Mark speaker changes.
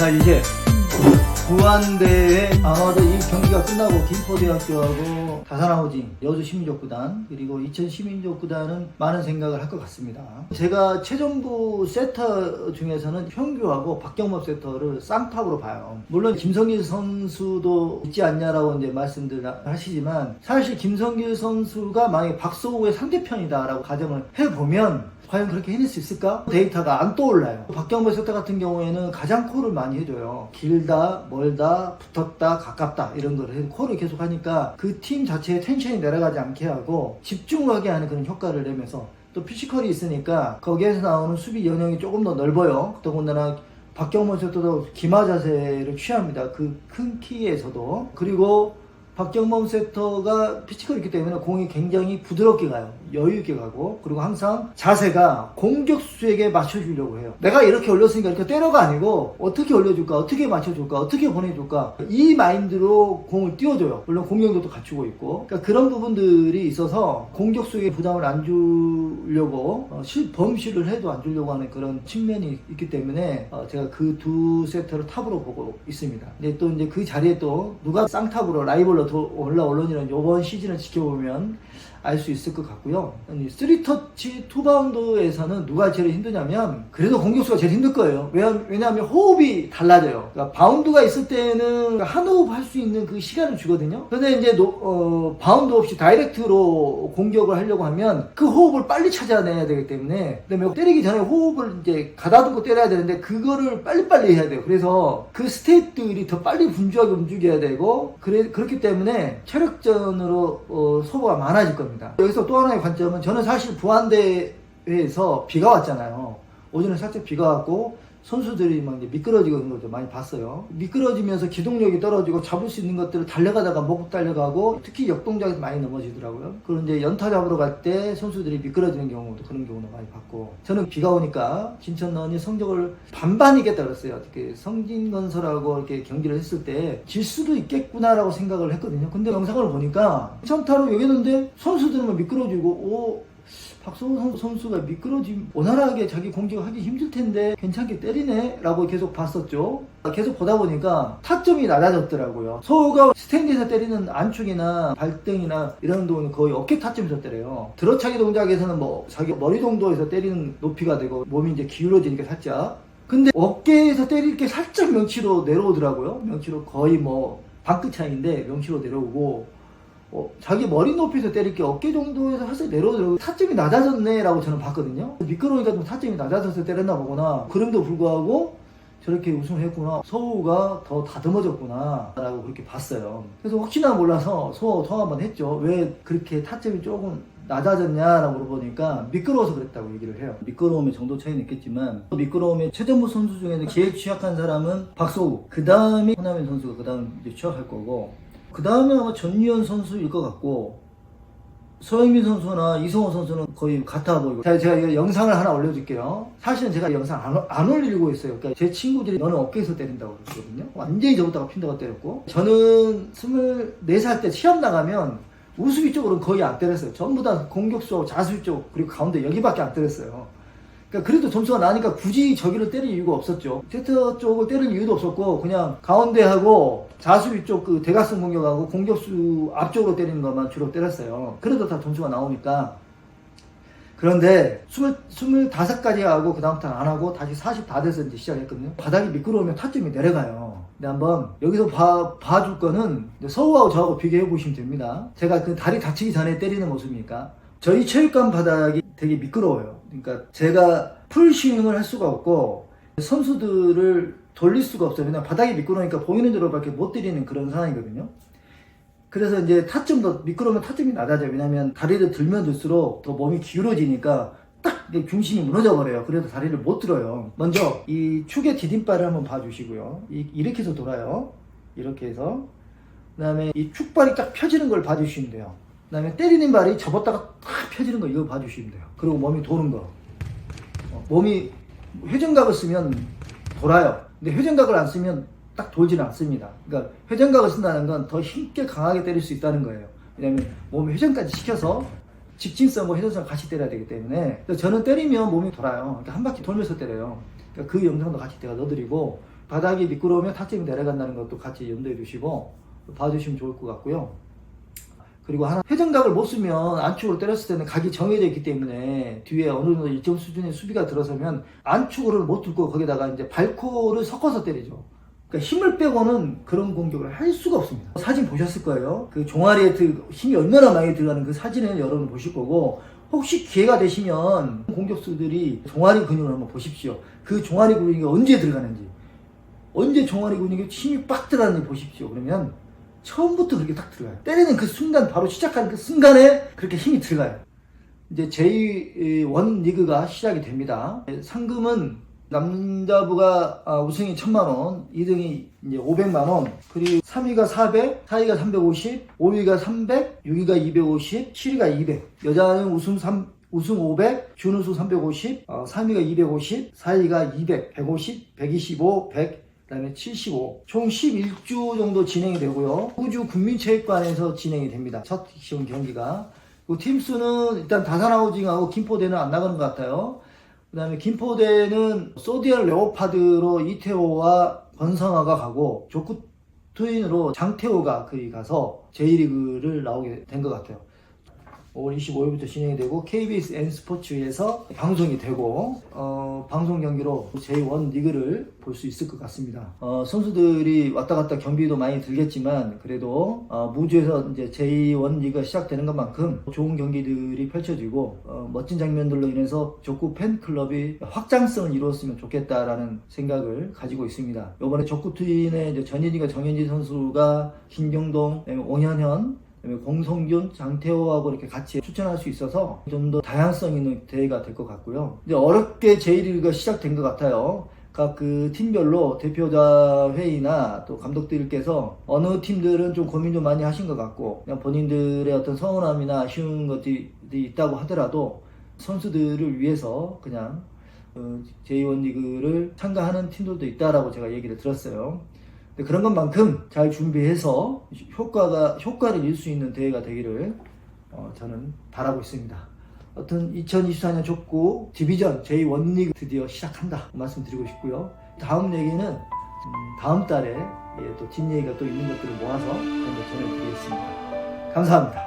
Speaker 1: 자 이제 부안대에 아마도 이 경기가 끝나고 김포대학교하고 다산하우징 여주 시민족구단 그리고 이천 시민족구단은 많은 생각을 할 것 같습니다. 제가 최정부 세터 중에서는 형규하고 박경범 세터를 쌍탑으로 봐요. 물론 김성길 선수도 있지 않냐라고 이제 말씀들 하시지만 사실 김성길 선수가 만약에 박서우의 상대편이다라고 가정을 해보면 과연 그렇게 해낼 수 있을까? 데이터가 안 떠올라요. 박경범 세터 같은 경우에는 가장 콜을 많이 해줘요. 길다, 멀다, 붙었다, 가깝다 이런 거를 해서 콜을 계속 하니까 그 팀 자체의 텐션이 내려가지 않게 하고 집중하게 하는 그런 효과를 내면서 또 피지컬이 있으니까 거기에서 나오는 수비 연령이 조금 더 넓어요. 더군다나 박경범 세터도 기마 자세를 취합니다. 그 큰 키에서도. 그리고 박경범 세터가 피지컬이 있기 때문에 공이 굉장히 부드럽게 가요. 여유 있게 가고. 그리고 항상 자세가 공격수에게 맞춰주려고 해요. 내가 이렇게 올렸으니까 이렇게 때려가 아니고 어떻게 올려줄까, 어떻게 맞춰줄까, 어떻게 보내줄까. 이 마인드로 공을 띄워줘요. 물론 공격력도 갖추고 있고. 그러니까 그런 부분들이 있어서 공격수에게 부담을 안 주려고 어, 실, 범실을 해도 안 주려고 하는 그런 측면이 있기 때문에 어, 제가 그 두 세터를 탑으로 보고 있습니다. 근데 또 이제 그 자리에 또 누가 쌍탑으로 라이벌로 더 올라올런지는 이번 시즌을 지켜보면 알 수 있을 것 같고요. 3터치 투바운드에서는 누가 제일 힘드냐면 그래도 공격수가 제일 힘들 거예요. 왜냐- 왜냐하면 호흡이 달라져요. 그러니까 바운드가 있을 때는 한 호흡 할 수 있는 그 시간을 주거든요. 근데 이제 노- 어, 바운드 없이 다이렉트로 공격을 하려고 하면 그 호흡을 빨리 찾아내야 되기 때문에 그다음에 때리기 전에 호흡을 이제 가다듬고 때려야 되는데 그거를 빨리빨리 해야 돼요. 그래서 그 스테이트들이 더 빨리 분주하게 움직여야 되고 그래, 그렇기 때문에 체력전으로 어, 소모가 많아질 겁니다. 여기서 또 하나의 관점은 저는 사실 부안대회에서 비가 왔잖아요. 오전에 살짝 비가 왔고 선수들이 막 이제 미끄러지고 있는 것도 많이 봤어요. 미끄러지면서 기동력이 떨어지고 잡을 수 있는 것들을 달려가다가 못 달려가고 특히 역동작에서 많이 넘어지더라고요. 그리고 이제 연타 잡으러 갈 때 선수들이 미끄러지는 경우도 그런 경우도 많이 봤고 저는 비가 오니까 진천런이 성적을 반반 이겼다 그랬어요. 어떻게 성진건설하고 이렇게 경기를 했을 때 질 수도 있겠구나라고 생각을 했거든요. 근데 영상을 보니까 천타로 여겼는데 선수들은 미끄러지고 오 박성호 선- 선수가 미끄러짐 원활하게 자기 공격하기 힘들 텐데 괜찮게 때리네? 라고 계속 봤었죠. 계속 보다 보니까 타점이 낮아졌더라고요. 서우가 스탠드에서 때리는 안축이나 발등이나 이런 동은 거의 어깨 타점에서 때려요. 들어차기 동작에서는 뭐 자기 머리 정도에서 때리는 높이가 되고 몸이 이제 기울어지니까 살짝. 근데 어깨에서 때릴 게 살짝 명치로 내려오더라고요. 명치로 거의 뭐 반끗 차이인데 명치로 내려오고 어, 자기 머리 높이에서 때릴 게 어깨 정도에서 살짝 내려오더라고요. 타점이 낮아졌네라고 저는 봤거든요. 미끄러우니까 좀 타점이 낮아져서 때렸나 보구나. 그럼에도 불구하고 저렇게 우승을 했구나. 서우가 더 다듬어졌구나. 라고 그렇게 봤어요. 그래서 혹시나 몰라서 서우 통화 한번 했죠. 왜 그렇게 타점이 조금 낮아졌냐라고 물어보니까 미끄러워서 그랬다고 얘기를 해요. 미끄러움의 정도 차이는 있겠지만 미끄러움의 최전부 선수 중에는 제일 취약한 사람은 박소우. 그 다음이 호남현 선수가 그 다음 이제 취약할 거고 그 다음에 아마 전유현 선수일 것 같고 서영민 선수나 이성호 선수는 거의 같아 보이고. 자, 제가 이 영상을 하나 올려줄게요. 사실은 제가 영상 안, 안 올리고 있어요. 그러니까 제 친구들이 너는 어깨에서 때린다고 그러거든요. 완전히 저보다가 핀다고 때렸고. 저는 24살 때 시합 나가면 우수비 쪽으로는 거의 안 때렸어요. 전부 다 공격수하고 자수비 쪽 그리고 가운데 여기밖에 안 때렸어요. 그러니까 그래도 점수가 나니까 굳이 저기를 때릴 이유가 없었죠. 세터 쪽을 때릴 이유도 없었고 그냥 가운데하고 자수비 쪽그 대각선 공격하고 공격수 앞쪽으로 때리는 것만 주로 때렸어요. 그래도 다 점수가 나오니까. 그런데 20, 25까지 하고 그 다음부터는 안 하고 다시 40 다 돼서 이제 시작했거든요. 바닥이 미끄러우면 타점이 내려가요. 근데 한번 여기서 봐, 봐줄 거는 서우하고 저하고 비교해 보시면 됩니다. 제가 그 다리 다치기 전에 때리는 모습이니까. 저희 체육관 바닥이 되게 미끄러워요. 그러니까 제가 풀 스윙을 할 수가 없고 선수들을 돌릴 수가 없어요. 그냥 바닥이 미끄러우니까 보이는 대로밖에 못 때리는 그런 상황이거든요. 그래서 이제 타점도 미끄러우면 타점이 낮아져요. 왜냐면 다리를 들면 들수록 더 몸이 기울어지니까 딱 중심이 무너져 버려요. 그래서 다리를 못 들어요. 먼저 이 축의 디딤발을 한번 봐주시고요. 이, 이렇게 해서 돌아요. 이렇게 해서 그 다음에 이 축발이 딱 펴지는 걸 봐주시면 돼요. 그 다음에 때리는 발이 접었다가 탁 펴지는 거 이거 봐주시면 돼요. 그리고 몸이 도는 거. 어, 몸이 회전각을 쓰면 돌아요. 근데 회전각을 안 쓰면 딱 돌지는 않습니다. 그러니까 회전각을 쓴다는 건 더 힘있게 강하게 때릴 수 있다는 거예요. 왜냐면 몸이 회전까지 시켜서 직진성과 회전성 같이 때려야 되기 때문에 저는 때리면 몸이 돌아요. 그러니까 한 바퀴 돌면서 때려요. 그러니까 그 영상도 같이 제가 넣어드리고 바닥이 미끄러우면 탁점이 내려간다는 것도 같이 염두에 두시고 봐주시면 좋을 것 같고요. 그리고 하나 회전각을 못 쓰면 안축으로 때렸을 때는 각이 정해져 있기 때문에 뒤에 어느 정도 일정 수준의 수비가 들어서면 안축으로 못 들고 거기다가 이제 발코를 섞어서 때리죠. 그러니까 힘을 빼고는 그런 공격을 할 수가 없습니다. 사진 보셨을 거예요. 그 종아리에 들- 힘이 얼마나 많이 들어가는 그 사진을 여러분 보실 거고 혹시 기회가 되시면 공격수들이 종아리 근육을 한번 보십시오. 그 종아리 근육이 언제 들어가는지 언제 종아리 근육에 힘이 빡 들어가는지 보십시오. 그러면 처음부터 그렇게 딱 들어가요. 때리는 그 순간, 바로 시작하는 그 순간에 그렇게 힘이 들어가요. 이제 제1 리그가 시작이 됩니다. 상금은 남자부가 아, 우승이 1000만원, 2등이 이제 500만원, 그리고 3위가 400, 4위가 350, 5위가 300, 6위가 250, 7위가 200. 여자는 우승 3, 우승 500, 준우승 350, 어, 3위가 250, 4위가 200, 150, 125, 100, 그다음에 75. 총 11주 정도 진행이 되고요. 호주 국민체육관에서 진행이 됩니다. 첫 시험 경기가. 그 팀수는 일단 다산하우징하고 김포대는 안 나가는 것 같아요. 그 다음에 김포대는 소디언 레오파드로 이태호와 권성아가 가고 조쿠 트윈으로 장태호가 거기 가서 제1리그를 나오게 된 것 같아요. 5월 25일부터 진행이 되고 KBS N 스포츠에서 방송이 되고 어, 방송 경기로 제1 리그를 볼 수 있을 것 같습니다. 어, 선수들이 왔다 갔다 경비도 많이 들겠지만 그래도 어, 무주에서 이제 제1 리그가 시작되는 것만큼 좋은 경기들이 펼쳐지고 어, 멋진 장면들로 인해서 족구 팬클럽이 확장성을 이루었으면 좋겠다라는 생각을 가지고 있습니다. 이번에 족구 트윈의 전현희가 정현지 선수가 김경동, 오현현 그다음에 공성균, 장태호하고 이렇게 같이 추천할 수 있어서 좀 더 다양성 있는 대회가 될 것 같고요. 이제 어렵게 제1리그가 시작된 것 같아요. 각 그 팀별로 대표자 회의나 또 감독들께서 어느 팀들은 좀 고민 좀 많이 하신 것 같고 그냥 본인들의 어떤 서운함이나 아쉬운 것들이 있다고 하더라도 선수들을 위해서 그냥 어, 제1 리그를 참가하는 팀들도 있다라고 제가 얘기를 들었어요. 그런 것만큼 잘 준비해서 효과가 효과를 낼 수 있는 대회가 되기를 어, 저는 바라고 있습니다. 어떤 2024년 족구 디비전 제1 리그 드디어 시작한다 말씀드리고 싶고요. 다음 얘기는 음, 다음 달에 예, 또 뒷 얘기가 또 있는 것들을 모아서 전해드리겠습니다. 감사합니다.